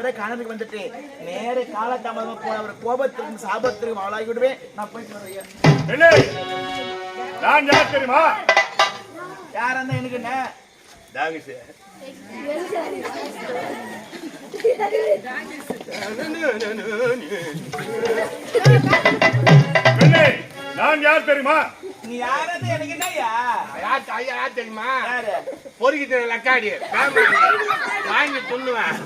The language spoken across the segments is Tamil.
வரை கணக்கு வந்துட்டு நேர காலதாமதமா போன அவர் கோபத்திற்கும் சாபத்திற்கும் ஆளாகி விடுவேன் நான் போயிட்டு வரேன் நான் யார் தெரியுமா? யாரா இருந்தா எனக்கு என்ன? தாங்க சார் நான் யார் தெரியுமா? நீ யாரா இருந்தா எனக்கு என்னய்யா யார் ஐயா யார் தெரியுமா? யாரு? பொறுக்கிட்டு லக்காடி வாங்கி துண்ணுவேன்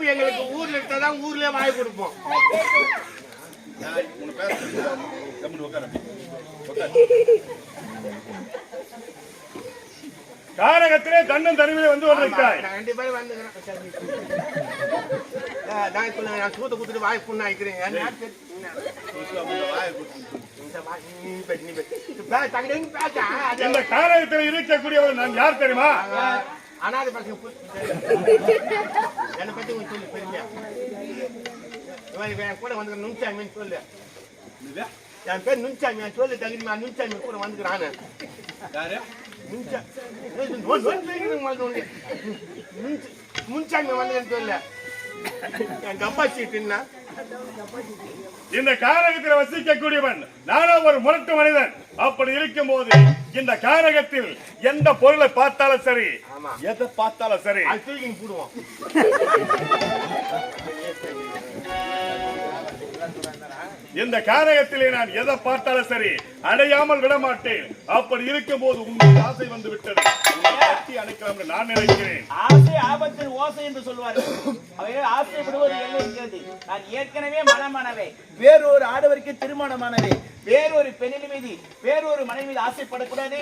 உடம்பு எங்களுக்கு ஊர்ல இருந்தாதான் ஊர்லயே வாங்கி கொடுப்போம். காரகத்திலே தன்னன் தனிமையில வந்து கொண்டிருக்கிறாய். நான் ரெண்டு பேரும் வந்துக்கிறேன் நான் சூத்த குத்துட்டு வாய் புண்ணு ஆயிக்கிறேன் இந்த காரகத்தில் இருக்கக்கூடியவர் நான் யார் தெரியுமா? அனாதை பசங்க என்னை பத்தி உனக்கு சொல்லு பெருமையா என் கூட வந்து நுண்சாமின்னு சொல்லு. என் பேர் நுண்சாமி சொல்லு தகுதி நுண்சாமி கூட வந்துக்கிறான் முன்சாமி வந்து சொல்லு. என் கப்பா சீட்டுன்னா இந்த காரகத்தில் வசிக்கக்கூடியவன் நானும் ஒரு முரட்டு மனிதன். அப்படி இருக்கும் போது இந்த காரகத்தில் எந்த பொருளை பார்த்தாலும் சரி. எதை பார்த்தாலும் சரி. போடுவோம் இந்த காரகத்திலே நான் எதை பார்த்தாலும் சரி அடையாமல் விட மாட்டேன் அப்படி இருக்கும் போது உங்களுக்கு ஆசை வந்து விட்டது உங்களை கட்டி அணைக்கலாம் நான் நினைக்கிறேன். ஆசை ஆபத்தின் ஓசை என்று சொல்வார்கள். அவைகள் இருக்கிறது நான் ஏற்கனவே மனமானவை. வேறொரு ஆடவருக்கு திருமணமானவை. வேறொரு பெண்ணின் மீது வேறொரு மனைவி மீது ஆசைப்படக்கூடாது.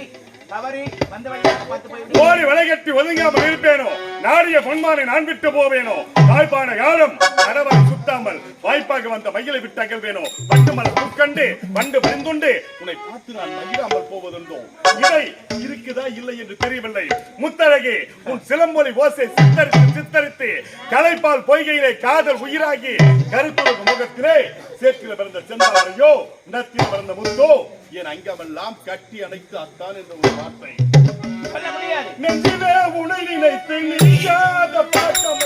தவறு வந்த வழியாக பார்த்து போய்விடு ஓடி வளைகட்டி ஒதுங்காமல் இருப்பேனோ? நாடிய பொன்மானை நான் விட்டு போவேனோ? தாய்ப்பான காலம் கடவரை சுத்தாமல் வாய்ப்பாக வந்த மயிலை விட்டு அகழ்வேனோ பட்டு மலர் பூக்கண்டு பண்டு பரிந்துண்டு உன்னை பார்த்து நான் மகிழாமல் போவதுண்டோ? இதை இருக்குதா இல்லை என்று தெரியவில்லை. முத்தழகே உன் சிலம்பொலி ஓசை சித்தரித்து சித்தரித்து கலைப்பால் பொய்கையிலே காதல் உயிராகி கருத்துறவு முகத்திலே சேற்றில பிறந்த செந்தாரையோ நத்தில் பிறந்த முத்தோ? என் அங்கமெல்லாம் கட்டி அணைத்து அத்தான் என்ற ஒரு வார்த்தை. நெஞ்சிலே நினைத்து நீங்காத பாட்டமத்து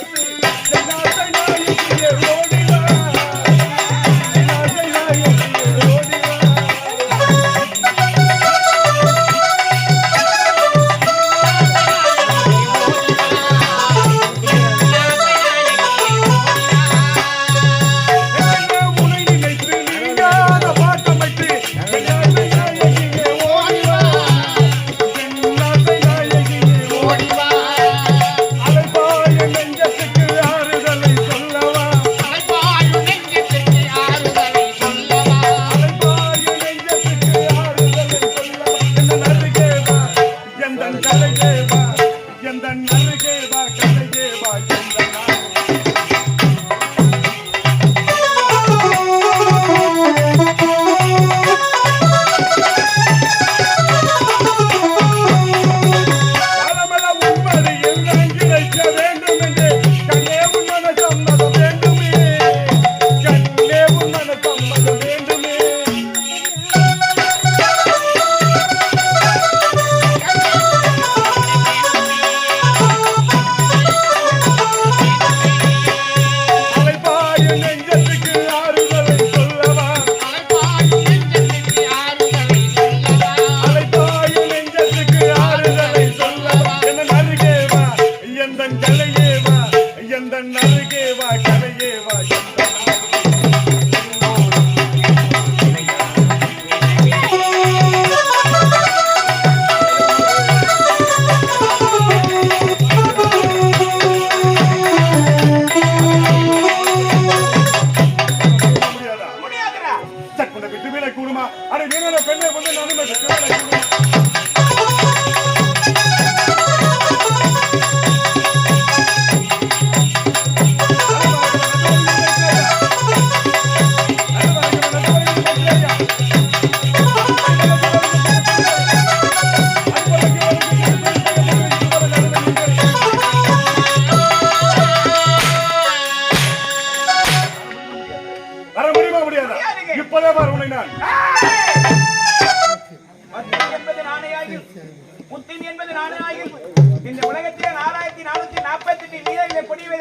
புத்தின் என்பது நானே இந்த உலகத்திலே நாலாயிரத்தி நானூத்தி நாற்பத்தி எட்டு லீலைகளை பொடிவை